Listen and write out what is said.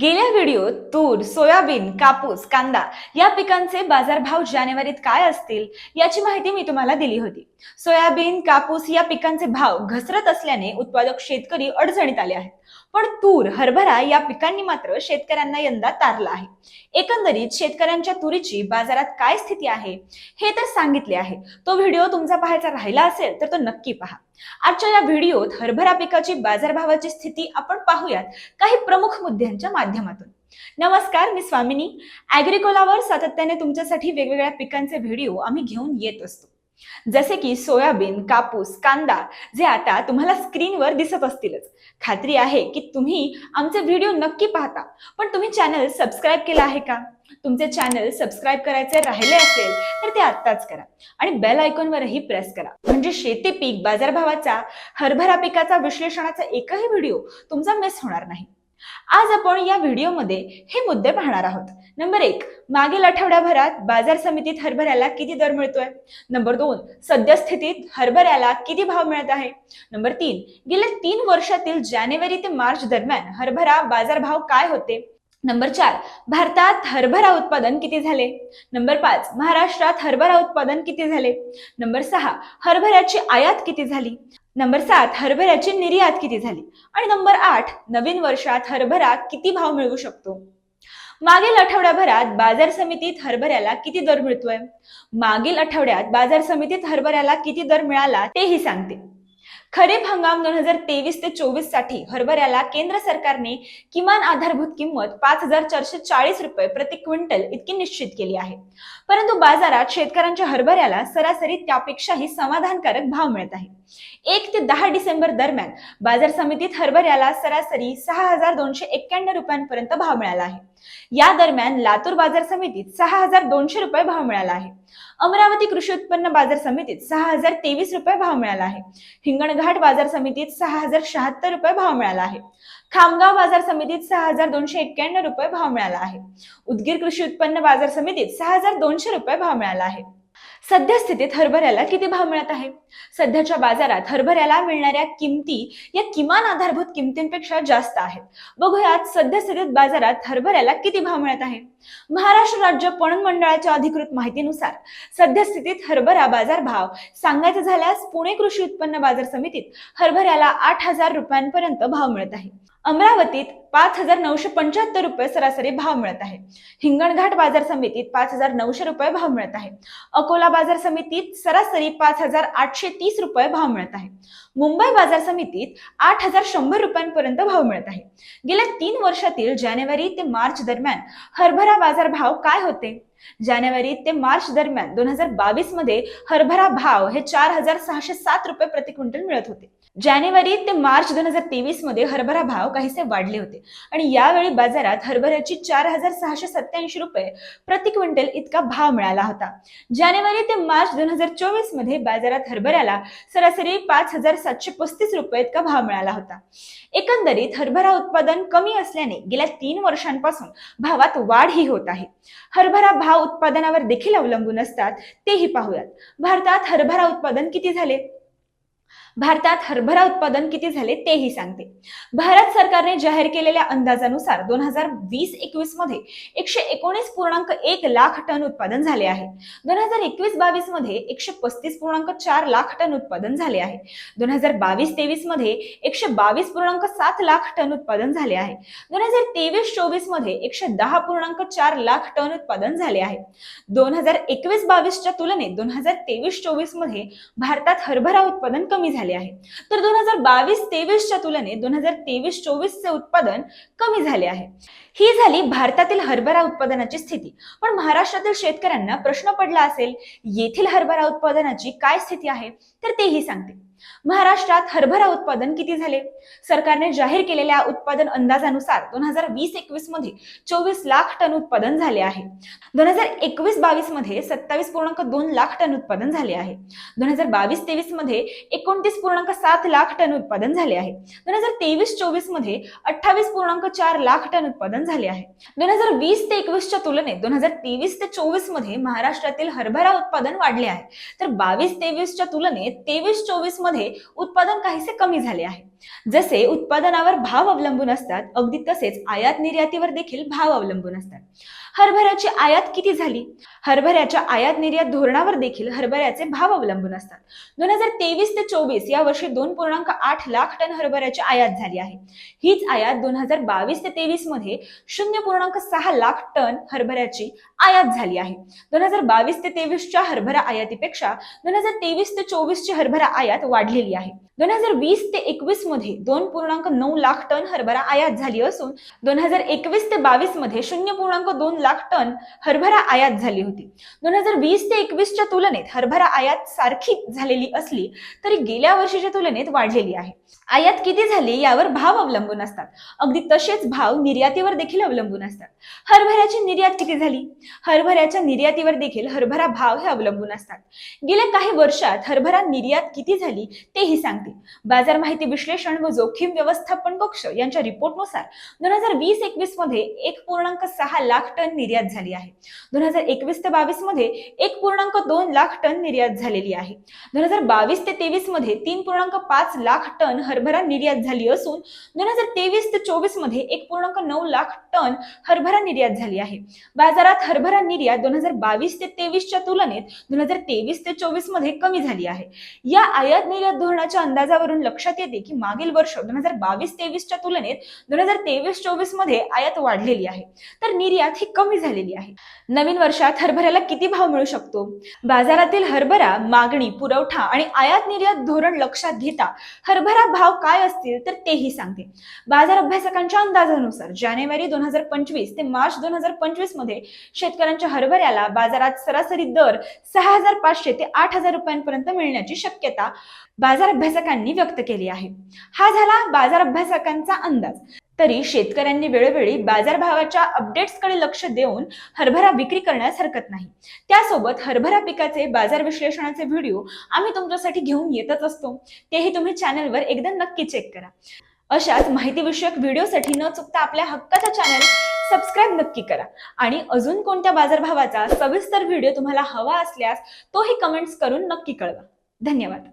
गेल्या व्हिडिओत तूर सोयाबीन कापूस कांदा या पिकांचे बाजारभाव जानेवारीत काय असतील याची माहिती मी तुम्हाला दिली होती. सोयाबीन कापूस या पिकांचे भाव घसरत असल्याने उत्पादक शेतकरी अडचणीत आले आहेत. पण तूर हरभरा या पिकांनी मात्र शेतकऱ्यांना यंदा तारला आहे. एकंदरीत शेतकऱ्यांच्या तुरीची बाजारात काय स्थिती आहे हे तर सांगितले आहे. तो व्हिडिओ तुमचा पाहायचा राहिला असेल तर तो नक्की पहा. आजच्या या व्हिडिओत हरभरा पिकाची बाजारभावाची स्थिती आपण पाहूयात काही प्रमुख मुद्द्यांच्या माध्यमातून. नमस्कार मी स्वामिनी. ॲग्रिकोलावर सातत्याने तुमच्यासाठी वेगवेगळ्या पिकांचे व्हिडिओ आम्ही घेऊन येत असतो. जसे की सोयाबीन कापूस कांदा जे आता तुम्हाला स्क्रीनवर दिसत असतीलच. खात्री आहे की तुम्ही आमचे व्हिडिओ नक्की पाहता. पण तुम्ही चॅनल सबस्क्राईब केलं आहे का? तुमचे चॅनल सबस्क्राईब करायचे राहिले असेल तर ते आत्ताच करा. आणि बेल आयकॉनवरही प्रेस करा. म्हणजे शेती पीक बाजारभावाचा हरभरा पिकाचा विश्लेषणाचा एकही व्हिडिओ तुमचा मिस होणार नाही. आज आपण या व्हिडिओमध्ये हे मुद्दे पाहणार आहोत. नंबर एक मागील आठवड्याभरात बाजार समितीत हरभऱ्याला किती दर मिळतोय? नंबर दोन सद्यस्थितीत हरभऱ्याला किती भाव मिळत आहे? नंबर तीन गेल्या तीन वर्षातील जानेवारी ते मार्च दरम्यान हरभरा बाजारभाव काय होते? नंबर चार भारतात हरभरा उत्पादन किती झाले? नंबर पाच महाराष्ट्रात हरभरा उत्पादन किती झाले? नंबर सहा हरभऱ्याची आयात किती झाली? नंबर सात हरभऱ्याची निर्यात किती झाली? आणि नंबर आठ नवीन वर्षात हरभरा किती भाव मिळवू शकतो? मागील आठवड्याभरात बाजार समितीत हरभऱ्याला किती दर मिळतोय? मागील आठवड्यात बाजार समितीत हरभऱ्याला किती दर मिळाला तेही सांगते. खरीप हंगाम दोन हजार तेवीस ते चोवीससाठी हरभऱ्याला केंद्र सरकारने किमान आधारभूत किंमत पाच हजार चारशे चाळीस रुपये प्रति क्विंटल इतकी निश्चित केली आहे. परंतु बाजारात शेतकऱ्यांच्या हरभऱ्याला सरासरी त्यापेक्षाही समाधानकारक भाव मिळत आहे. एक ते दहा डिसेंबर दरम्यान बाजार समितीत हरभऱ्याला सरासरी सहा हजार दोनशे एक्क्याण्णव रुपयांपर्यंत भाव मिळाला आहे. या दरम्यान लातूर बाजार समितीत सहा हजार दोनशे रुपये भाव मिळाला आहे. अमरावती कृषी उत्पन्न बाजार समितीत सहा हजार तेवीस रुपये भाव मिळाला आहे. हिंगणघाट बाजार समितीत सहा हजार शहात्तर रुपये भाव मिळाला आहे. खामगाव बाजार समितीत सहा हजार दोनशे एक्क्याण्णव रुपये भाव मिळाला आहे. उदगीर कृषी उत्पन्न बाजार समितीत सहा हजार दोनशे रुपये भाव मिळाला आहे. सद्यस्थितीत हरभऱ्याला किती भाव मिळत आहे? सध्याच्या बाजारात हरभऱ्याला मिळणाऱ्या किमती या किमान आधारभूत किमतींपेक्षा जास्त आहेत. बघूयात सद्यस्थितीत बाजारात हरभऱ्याला किती भाव मिळत आहे? महाराष्ट्र राज्य पणन मंडळाच्या अधिकृत माहितीनुसार सद्यस्थितीत हरभरा बाजार भाव सांगायचं झाल्यास पुणे कृषी उत्पन्न बाजार समितीत हरभऱ्याला आठ हजार रुपयांपर्यंत भाव मिळत आहे. अमरावतीत पाच हजार नऊशे पंच्याहत्तर रुपये सरासरी भाव मिळत आहे. हिंगणघाट बाजार समितीत पाच हजार नऊशे रुपये भाव मिळत आहे. अकोला बाजार समितीत सरासरी पाच हजार आठशे तीस रुपये भाव मिळत आहे. मुंबई बाजार समितीत आठ हजार शंभर रुपयांपर्यंत भाव मिळत आहे. गेल्या तीन वर्षातील जानेवारी ते मार्च दरम्यान हरभरा बाजार भाव काय होते? जानेवारी ते मार्च दरम्यान दोन हजार बावीसमध्ये हरभरा भाव हे चार हजार सहाशे सात रुपये प्रति क्विंटल मिळत होते. जानेवारी ते मार्च दोन हजार तेवीसमध्ये हरभरा भाव काहीसे वाढले होते. आणि यावेळी बाजारात हरभऱ्याची चार हजार सहाशे सत्याऐंशी रुपये प्रति क्विंटल इतका भाव मिळाला होता. जानेवारी ते मार्च दोन हजार चोवीसमध्ये बाजारात हरभऱ्याला सरासरी पाच हजार सातशे पस्तीस रुपये इतका भाव मिळाला होता. एकंदरीत हरभरा उत्पादन कमी असल्याने गेल्या तीन वर्षांपासून भावात वाढ ही होत आहे. हरभरा भाव उत्पादनावर देखील अवलंबून असतात तेही पाहूयात. भारतात हरभरा उत्पादन किती झाले? भारतात हरभरा उत्पादन किती झाले तेही सांगते. भारत सरकारने जाहीर केलेल्या अंदाजानुसार दोन हजार वीस एकवीसमध्ये एकशे एकोणीस पूर्णांक एक लाख टन उत्पादन झाले आहे. दोन हजार एकवीस बावीसमध्ये एकशे पस्तीस पूर्णांक चार लाख टन उत्पादन झाले आहे. दोन हजार बावीस तेवीसमध्ये एकशे बावीस पूर्णांक सात लाख टन उत्पादन झाले आहे. दोन हजार तेवीस चोवीसमध्ये एकशे दहा पूर्णांक चार लाख टन उत्पादन झाले आहे. दोन हजार एकवीस बावीसच्या तुलनेत दोन हजार तेवीस चोवीसमध्ये भारतात हरभरा उत्पादन कमी झाले आहे. तर दोन हजार बावीस तेवीसच्या तुलनेत दोन हजार तेवीस चोवीसचे उत्पादन कमी झाले आहे. ही झाली भारतातील हरभरा उत्पादनाची स्थिती. पण महाराष्ट्रातील शेतकऱ्यांना प्रश्न पडला असेल येथील हरभरा उत्पादनाची काय स्थिती आहे? तर तेही सांगते. महाराष्ट्रात हरभरा उत्पादन किती झाले? सरकारने जाहीर केलेल्या उत्पादन अंदाजानुसार दोन हजार वीस एकवीसमध्ये चोवीस लाख टन उत्पादन झाले आहे. दोन हजार एकवीस बावीसमध्ये सत्तावीस पूर्णांक दोन लाख टन उत्पादन झाले आहे. दोन हजार बावीस तेवीसमध्ये एकोणतीस पूर्णांक सात लाख टन उत्पादन झाले आहे. दोन हजार तेवीस चोवीसमध्ये अठ्ठावीस पूर्णांक चार लाख टन उत्पादन झाले आहे. दोन हजार वीस ते एकवीसच्या तुलनेत दोन हजार तेवीस ते चोवीसमध्ये महाराष्ट्रातील हरभरा उत्पादन वाढले आहे. तर बावीस तेवीसच्या तुलनेत तेवीस चोवीसमध्ये उत्पादन काहीसे कमी झाले आहे. जसे उत्पादनावर भाव अवलंबून असतात अगदी तसेच आयात निर्यातीवर देखील भाव अवलंबून असतात. हरभऱ्याची आयात किती झाली? हरभऱ्याच्या आयात निर्यात धोरणावर देखील हरभऱ्याचे भाव अवलंबून असतात. दोन हजार तेवीस ते चोवीस या वर्षी दोन पूर्णांक आठ लाख टन हरभऱ्याची आयात झाली आहे. हीच आयात दोन हजार बावीस ते तेवीसमध्ये शून्य पूर्णांक सहा लाख टन हरभऱ्याची आयात झाली आहे. दोन हजार बावीस ते तेवीसच्या हरभरा आयातीपेक्षा दोन हजार तेवीस ते चोवीसची हरभरा आयात वाढलेली आहे. दोन हजार वीस ते एकवीस मध्ये दोन पूर्णांक नऊ लाख टन हरभरा आयात झाली असून दोन हजार एकवीस ते बावीसमध्ये शून्य पूर्णांक दोन लाख टन हरभरा आयात झाली होती. दोन हजार वीस ते एकवीसच्या तुलनेत हरभरा आयात सारखी झालेली असली तरी गेल्या वर्षीच्या तुलनेत वाढलेली आहे. आयात किती झाली यावर भाव अवलंबून असतात. अगदी तसेच भाव निर्यातीवर देखील अवलंबून असतात. हरभऱ्याची निर्यात किती झाली? हरभऱ्याच्या निर्यातीवर देखील हरभरा भाव हे अवलंबून असतात. गेल्या काही वर्षात हरभरा निर्यात किती झाली तेही सांगते. बाजार माहिती विश्लेषण व जोखीम व्यवस्थापन कक्ष यांच्या रिपोर्टनुसार दोन हजार वीस एकवीसमध्ये एक पूर्णांक सहा लाख टन निर्यात झाली आहे. दोन हजार एकवीस ते बावीसमध्ये एक पूर्णांक दोन लाख टन निर्यात झालेली आहे. दोन हजार बावीस ते तेवीसमध्ये तीन पूर्णांक पाच लाख टन हरभरा निर्यात झाली असून दोन हजार तेवीस ते चोवीसमध्ये एक पूर्णांक नऊ लाख टन हरभरा निर्यात झाली आहे. बाजारात हरभरा निर्यात दोन हजार बावीस ते तेवीसच्या तुलनेत दोन हजार तेवीस ते चोवीसमध्ये कमी झाली आहे. या आयात निर्यात धोरणाच्या अंदाजावरून लक्षात येते की मागील वर्ष दोन हजार बावीस तेवीसच्या तुलनेत दोन हजार तेवीस चोवीसमध्ये आयात वाढलेली आहे. तर निर्यात ही कमी झालेली आहे. नवीन वर्षात हरभऱ्याला किती भाव मिळू शकतो? बाजारातील हरभरा मागणी पुरवठा आणि आयात निर्यात धोरण लक्षात घेता हरभरा भाव काय असतील तर तेही सांगते. बाजार अभ्यासकांच्या अंदाजानुसार जानेवारी दोन हजार पंचवीस ते मार्च दोन हजार पंचवीसमध्ये शेतकऱ्यांच्या हरभऱ्याला बाजारात सरासरी दर सहा हजार पाचशे ते आठ हजार रुपयांपर्यंत मिळण्याची शक्यता बाजार अभ्यासकांनी व्यक्त केली आहे. हा झाला बाजार अभ्यासकांचा अंदाज. तरी शेतकऱ्यांनी वेळोवेळी बाजारभावाच्या अपडेट्सकडे लक्ष देऊन हरभरा विक्री करण्यास हरकत नाही. त्यासोबत हरभरा पिकाचे बाजार विश्लेषणाचे व्हिडिओ आम्ही तुमच्यासाठी घेऊन येतच असतो. तेही तुम्ही चॅनलवर एकदा नक्की चेक करा. अशाच माहितीविषयक व्हिडिओसाठी न चुकता आपल्या हक्काचा चॅनल सबस्क्राईब नक्की करा. आणि अजून कोणत्या बाजारभावाचा सविस्तर व्हिडिओ तुम्हाला हवा असल्यास तोही कमेंट्स करून नक्की कळवा. धन्यवाद.